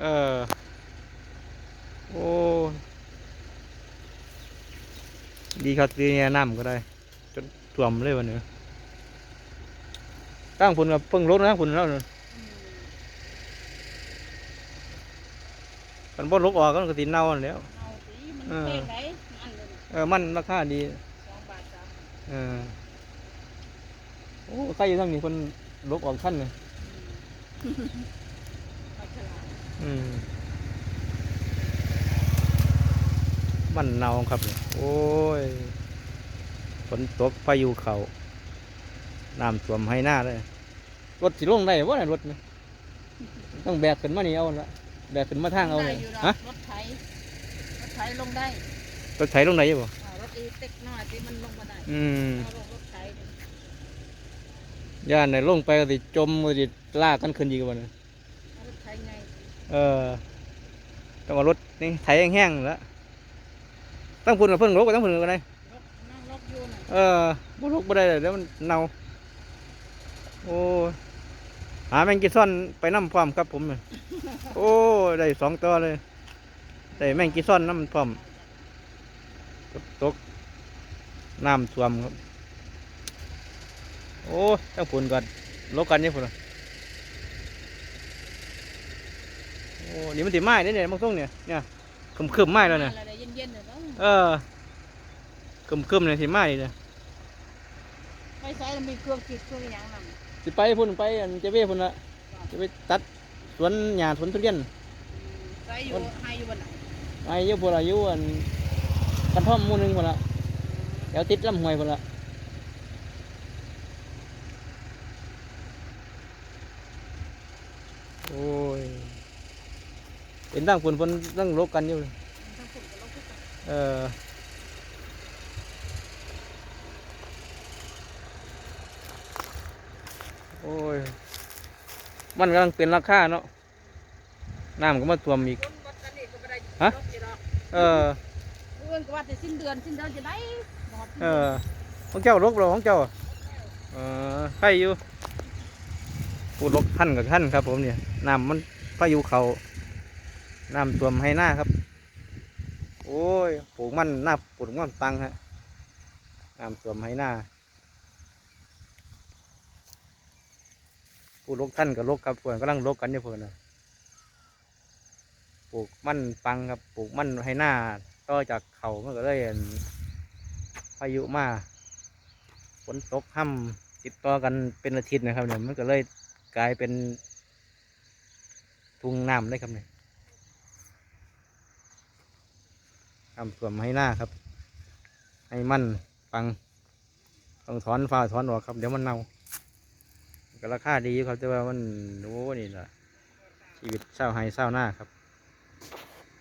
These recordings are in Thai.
เออ โอ้ ดีครับดีเนี่ยน้ำก็ได้ จนท่วมเลยวันนี้ตั้งฝุ่นกับเพิ่งลดนะฝุ่นแล้วเนี่ยมันบ่ลกออกก็ตินเน่าแล้วเออเออ มันราคาดีสองบาทสามเออโอ้ใครอยู่ทั้งนี้คนลกออกขั้นเลย มมันเนาครับ โอ้ยฝนตกพายุเขาน้ำท่วมให้หน้าเลยรถสิลงได้ว่ารถนี่ต้องแบกขึ้นมานี่เอาละแบกขึ้นมาทางเอาได้เลยอยู่ดอกฮะรถไถรถไถลงได้รถไถลงไหนอยู่บ่อ่ารถอีเต็กน้อยที่มันลงมาได้อืมเอาลงรถไถเนี่ยย่านไหนลงไปก็สิจมก็สิลากกันขึ้นอีกวันนี้เอารถไถไง เออต้องเอารถนี่ไถแห้งๆแล้วตั้งพุ่นกับเพิ่งรถกับตั้งพุ่นกันเลยรถนั่งรถอยู่น่ะเออบ่ลุกบ่ได้เลยเดี๋ยวมันเน่าโอ้ยหาแมงกีซ่อนไปน้ำพร้อมครับผมเนี่ยโอ้ยได้สองตัวเลยได้แมงกีซ่อนน้ำพร้อมฝนตกน้ำท่วมครับ โอ้ยตั้งฝุ่นก่อนลกกันนี่ฝุ่นอะ โอ้นี่มันติไม้เนี่ยเนี่ยมังส่งเนี่ยเนี่ยคึมคึมๆไม้แล้วเนี่ยอะไรเย็นๆเนี่ยเนาะเออคึมคึมๆเนี่ยติไม้เนี่ยไปใส่แล้วมีเครื่องกิดเครื่องหยังนั่นสิไปพุ่นไปอันเจะเว้พุ่นละจะไปตัดสวนหญ้าสวนทุเรียนใส่อยู่ให้อยู่บนไหนไอ้อยุพุ่นละอยุอันกันท่อมหมูหนึงพุ่นละเดี๋ยวติดลำห้วยพุ่นละโอ้ย เป็นตั้งพุ่นพุ่นตั้งลกกันอยู่ทั้งฝุ่นกับรถทุกคนเออโอ้ยมันกำลังเป็นราคาเนาะน้ำก็มาท่วมอีกคนวัดกันนี่ก็บ่ได้ฮะรถอยู่ดอกเออเพื่อนก็ว่าแต่สิ้นเดือนสิ้นเดือนจะได้หมดเออของเจ้าลกเราของเจ้าเออใครอยู่ปูลกท่านกับท่านครับผมเนี่ยน้ำมันพายุเขา น้ำท่วมให้หน้าครับ โอ้ยปลูกมันหน้าปลูกมันตังฮะน้ำท่วมให้หน้าผู้ลกท่านกับลกครับเพื่อนกำลังลกกันอยู่เพื่อนนะปลูกมันปังครับปลูกมันให้หน้าต่อจากเขามันก็เลยอั่นพายุมาฝนตกห้ำติดต่อกันเป็นอาทิตย์นะครับเนี่ยมันก็เลยกลายเป็นทุ่งน้ำเลยครับเนี่ย ทำสวมให้หน้าครับ ให้มั่นปังต้องถอนฟ้าถอนออกครับ เดี๋ยวมันเน่าก็ราคาดีครับแต่ว่ามันโอ้นี่แหละชีวิตเศร้าไห้เศร้าหน้าครับ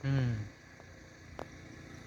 อืม